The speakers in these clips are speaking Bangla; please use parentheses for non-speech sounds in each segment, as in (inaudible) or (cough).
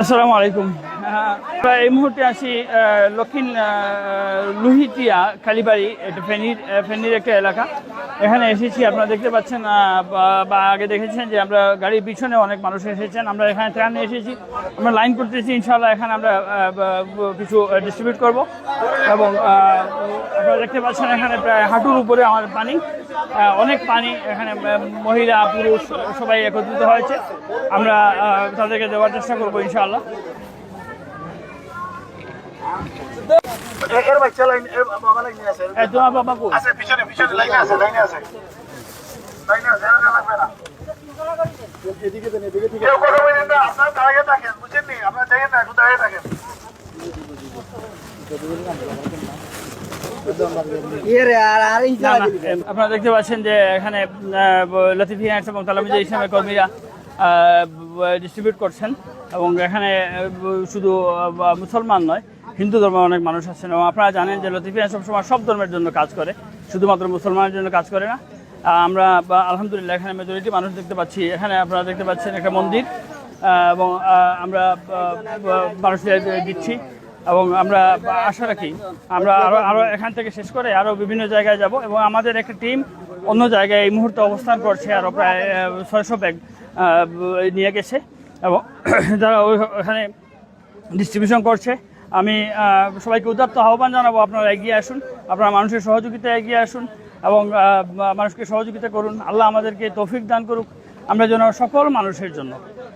আসসালামু আলাইকুম আহ, এই মুহূর্তে আছি আহ, দক্ষিণ লুহিটিয়া কালীবাড়ি এটা ফেনীর ফেনীর একটা এলাকা। এখানে এসেছি আপনারা দেখতে পাচ্ছেন বা- আগে দেখেছেন যে আমরা গাড়ির পিছনে অনেক মানুষ এসেছেন। আমরা এখানে ত্রাণ এসেছি। আমরা লাইন করতেছি ইনশাআল্লাহ এখানে আমরা কিছু ডিস্ট্রিবিউট করব। এবং আপনারা দেখতে পাচ্ছেন এখানে প্রায় হাঁটুর উপরে আমার পানি। অনেক পানি এখানে মহিলা পুরুষ সবাই একত্রিত হয়েছে। আমরা তাদেরকে দেওয়ার চেষ্টা করব ইনশাআল্লাহ। এর বাচ্চা লাইন এর বাবা লাইনে আছে এই তোমার বাবা কো আছে পিছনে পিছনে লাইনে আছে লাইনে আছে। লাইনে আছে আর লাগবে না। এদিকে দেন এদিকে ঠিক আছে কথা বলেন না আপনারা দাঁড়িয়ে থাকেন বুঝছেন নি? আপনারা দেখেন না একটু দাঁড়িয়ে থাকেন। না, না, এম, আপনারা দেখতে পাচ্ছেন যে এখানে লতিফ হিয়ান্স এবং তালামিজা ইসলামের কর্মীরা ডিস্ট্রিবিউট করছেন। এবং এখানে শুধু মুসলমান নয় হিন্দু ধর্মের অনেক মানুষ আছেন এবং আপনারা জানেন যে লতিফ হিয়ান সবসময় সব ধর্মের জন্য কাজ করে, শুধুমাত্র মুসলমানের জন্য কাজ করে না। আমরা আলহামদুলিল্লাহ এখানে মেজরিটি মানুষ দেখতে পাচ্ছি। এখানে আপনারা দেখতে পাচ্ছেন একটা মন্দির এবং আমরা মানুষদের দিচ্ছি। এবং আমরা আশা রাখি আমরা আরও আরও এখান থেকে শেষ করে আরও বিভিন্ন জায়গায় যাব এবং আমাদের একটা টিম অন্য জায়গায় এই মুহূর্তে অবস্থান করছে আরও প্রায় ছয়শো ব্যাগ নিয়ে গেছে। এবং (clears throat) যারা ওখানে ডিস্ট্রিবিউশন করছে আমি সবাইকে উদাত্ত আহ্বান জানাব, আপনারা এগিয়ে আসুন, আপনারা মানুষের সহযোগিতায় এগিয়ে আসুন এবং মানুষকে সহযোগিতা করুন। আল্লাহ আমাদেরকে তৌফিক দান করুক। আমরা যেন সকল মানুষের জন্য,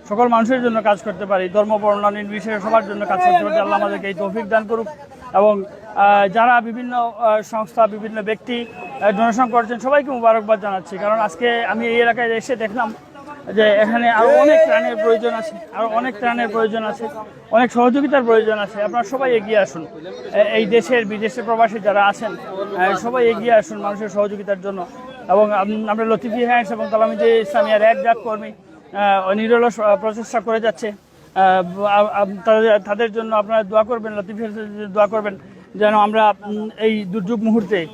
সকল মানুষের জন্য কাজ করতে পারি। ধর্ম, বর্ণ, নির্বিশেষে সবার জন্য কাজ করতে পারি। আল্লাহ আমাদেরকে এই তৌফিক দান করুক এবং যারা বিভিন্ন সংস্থা, বিভিন্ন ব্যক্তি ডোনেশন করছেন, সবাইকে মুবারকবাদ জানাচ্ছি। কারণ আজকে আমি এই এলাকায় এসে দেখলাম যে এখানে আরও অনেক ত্রাণের প্রয়োজন আছে, আরও অনেক ত্রাণের প্রয়োজন আছে, অনেক সহযোগিতার প্রয়োজন আছে। আপনারা সবাই এগিয়ে আসুন। এই দেশের বিদেশের প্রবাসী যারা আছেন সবাই এগিয়ে আসুন মানুষের সহযোগিতার জন্য। এবং আম- আমরা লতিফি হ্যান্ডস এবং তালামিজে ইসলামিয়ার এক ডাক কর্মী নিরলস প্রচেষ্টা করে যাচ্ছে। তাদের জন্য আপনারা দোয়া করবেন, লতিফি দোয়া করবেন, যেন আমরা এই দুর্যোগ মুহূর্তে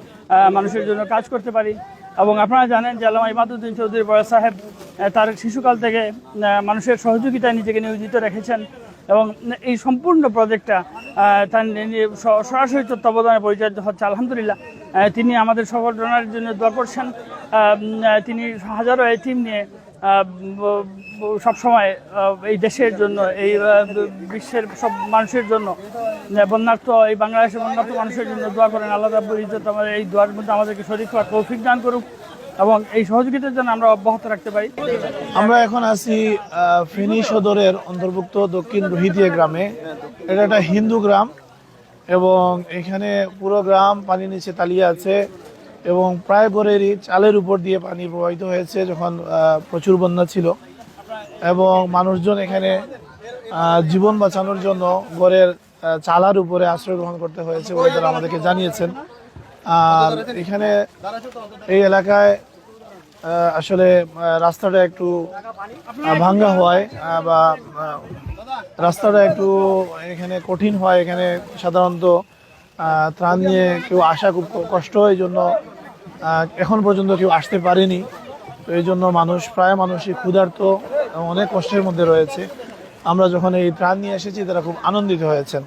মানুষের জন্য কাজ করতে পারি। এবং আপনারা জানেন যে আল্লামা ইমাদুদ্দিন চৌধুরী বড় সাহেব তার শিশুকাল থেকে মানুষের সহযোগিতায় নিজেকে নিয়োজিত রেখেছেন এবং এই সম্পূর্ণ প্রজেক্টটা তার সরাসরি তত্ত্বাবধানে পরিচালিত হচ্ছে। আলহামদুলিল্লাহ তিনি আমাদের সকল ডোনারের জন্য দোয়া করছেন। তিনি হাজারো টিম নিয়ে সবসময় আহ, এই দেশের জন্য এই বিশ্বের সব মানুষের জন্য বন্যার্থ এই বাংলাদেশের বন্যার্থ মানুষের জন্য দোয়া করেন আল্লাহ রাব্বুল ইজ্জত আমাদের এই দোয়ার মধ্যে আমাদেরকে শরীর করার তৌফিক দান করুক এবং এই সহযোগিতার জন্য আমরা অব্যাহত রাখতে পারি। আমরা এখন আছি ফেনী সদরের অন্তর্ভুক্ত দক্ষিণ রোহিতিয়া গ্রামে। এটা একটা হিন্দু গ্রাম এবং এখানে পুরো গ্রাম পানির নিচে তালিয়ে আছে। এবং প্রায় ঘরেরই চালের উপর দিয়ে পানি প্রবাহিত হয়েছে যখন প্রচুর বন্যা ছিল। এবং মানুষজন এখানে জীবন বাঁচানোর জন্য ঘরের চালার উপরে আশ্রয় গ্রহণ করতে হয়েছে তারা আমাদেরকে জানিয়েছেন। আর এখানে এই এলাকায় আসলে রাস্তাটা একটু ভাঙ্গা হয় বা রাস্তাটা একটু এখানে কঠিন হয়। এখানে সাধারণত ত্রাণ নিয়ে কেউ আসা খুব কষ্ট, এই জন্য এখন পর্যন্ত কেউ আসতে পারেনি। তো এই জন্য মানুষ, প্রায় মানুষই ক্ষুধার্ত অনেক কষ্টের মধ্যে রয়েছে। আমরা যখন এই ত্রাণ নিয়ে এসেছি, তারা খুব আনন্দিত হয়েছেন।